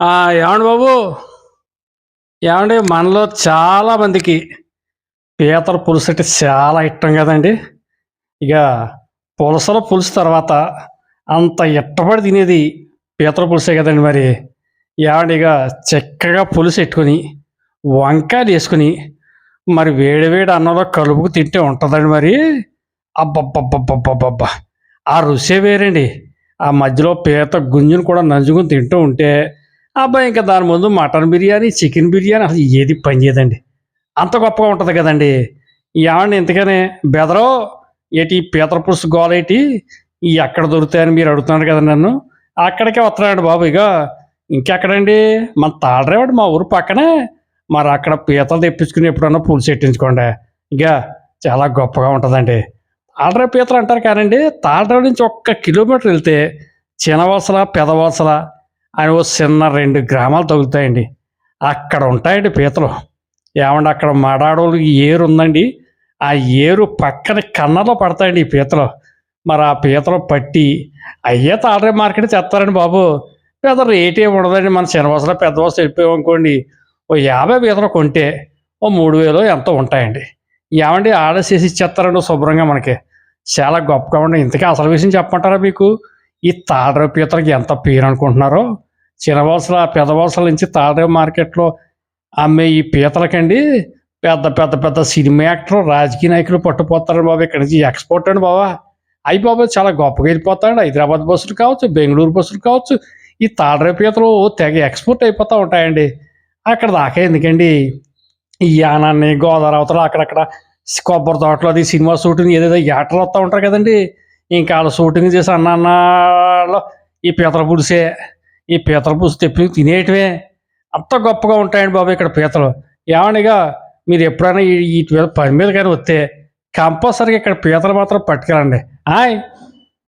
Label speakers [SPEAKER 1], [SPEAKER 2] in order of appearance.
[SPEAKER 1] ఏమండి బాబు? ఏమండి మనలో చాలా మందికి పీతల పులుసు అంటే చాలా ఇష్టం కదండి. ఇక పులసల పులుసు తర్వాత అంత ఇష్టపడి తినేది పీతల పులుసే కదండి మరి. ఏమండి ఇక చక్కగా పులుసు పెట్టుకొని వంకాయలు వేసుకుని మరి వేడి వేడి అన్నంలో కలుపుకు తింటే ఉంటుందండి మరి. అబ్బబ్బబ్బబ్బబ్బబ్బా ఆ రుసే వేరండి. ఆ మధ్యలో పీత గుంజును కూడా నంజుకుని తింటూ ఉంటే అబ్బాయి ఇంకా దాని ముందు మటన్ బిర్యానీ చికెన్ బిర్యానీ అసలు ఏది పని చేయదండి. అంత గొప్పగా ఉంటుంది కదండి. ఏమండి ఇంతకనే బెదరో ఏటి పీతల గోలేటి ఈ ఎక్కడ దొరుకుతాయని మీరు అడుగుతున్నారు కదా నన్ను. అక్కడికే వస్తున్నాడు బాబు ఇక ఇంకెక్కడండి? మన తాళరేవాడు మా ఊరు పక్కనే. మరి అక్కడ పీతలు తెప్పించుకుని ఎప్పుడన్నా పులుసు పెట్టించుకోండి. ఇక చాలా గొప్పగా ఉంటుందండి. తాళరే పీతలు అంటారు కానండి తాళరేవు నుంచి ఒక్క కిలోమీటర్ వెళ్తే చినవలసల పెదవలసల అని ఓ చిన్న రెండు గ్రామాలు తగులుతాయండి. అక్కడ ఉంటాయండి పీతలు. ఏమండి అక్కడ మడాడోలు ఏరు ఉందండి? ఆ ఏరు పక్కన కన్నలో పడతాయండి ఈ పీతలు. మరి ఆ పీతలు పట్టి అయ్యే తాళరే మార్కెట్ తెస్తారండి బాబు. పెద్ద రేట్ ఏమి ఉండదండి. మన శనివాసలో పెద్ద వసలు వెళ్ళిపోయాం అనుకోండి. ఓ యాభై పీతలు కొంటే ఓ మూడు వేలు ఎంతో ఉంటాయండి. ఏమండి ఆర్డర్ చేసి ఇచ్చేస్తారండి శుభ్రంగా మనకి. చాలా గొప్పగా ఉండి ఇంతకీ అసలు విషయం చెప్పమంటారా మీకు? ఈ తాళరేవు పీతలకి ఎంత పేరు అనుకుంటున్నారో? చిన్నవలసల పెదవలసల నుంచి తాళరేవు మార్కెట్లో అమ్మే ఈ పీతలకండి పెద్ద పెద్ద పెద్ద సినిమా యాక్టర్ రాజకీయ నాయకులు పట్టుపోతారు బాబు. ఇక్కడ నుంచి ఎక్స్పోర్ట్ అండి బాబా. అయి బాబు చాలా గొప్పగా వెళ్ళిపోతాడు హైదరాబాద్ బస్సులు కావచ్చు బెంగళూరు బస్సులు కావచ్చు ఈ తాళరేవు పీతలు తెగ ఎక్స్పోర్ట్ అయిపోతూ ఉంటాయండి. అక్కడ దాకా ఎందుకండి? ఈ యానాన్ని గోదావరి అవతల అక్కడక్కడ కొబ్బరి తోటలో అది సినిమా షూటింగ్ ఏదేదో యాటలు వస్తూ ఉంటారు కదండి. ఇంకా వాళ్ళు షూటింగ్ చేసి అన్న అన్నాలో ఈ పీతల పులుసే ఈ పీతల పులుసు తెప్పి తినేయటమే అంత గొప్పగా ఉంటాయండి బాబు ఇక్కడ పీతలు. ఏమనిగా మీరు ఎప్పుడైనా ఈ వీటి మీద పని మీద కానీ వస్తే కంపల్సరీగా ఇక్కడ పీతలు మాత్రం పట్టుకెళ్ళండి. ఆయ్!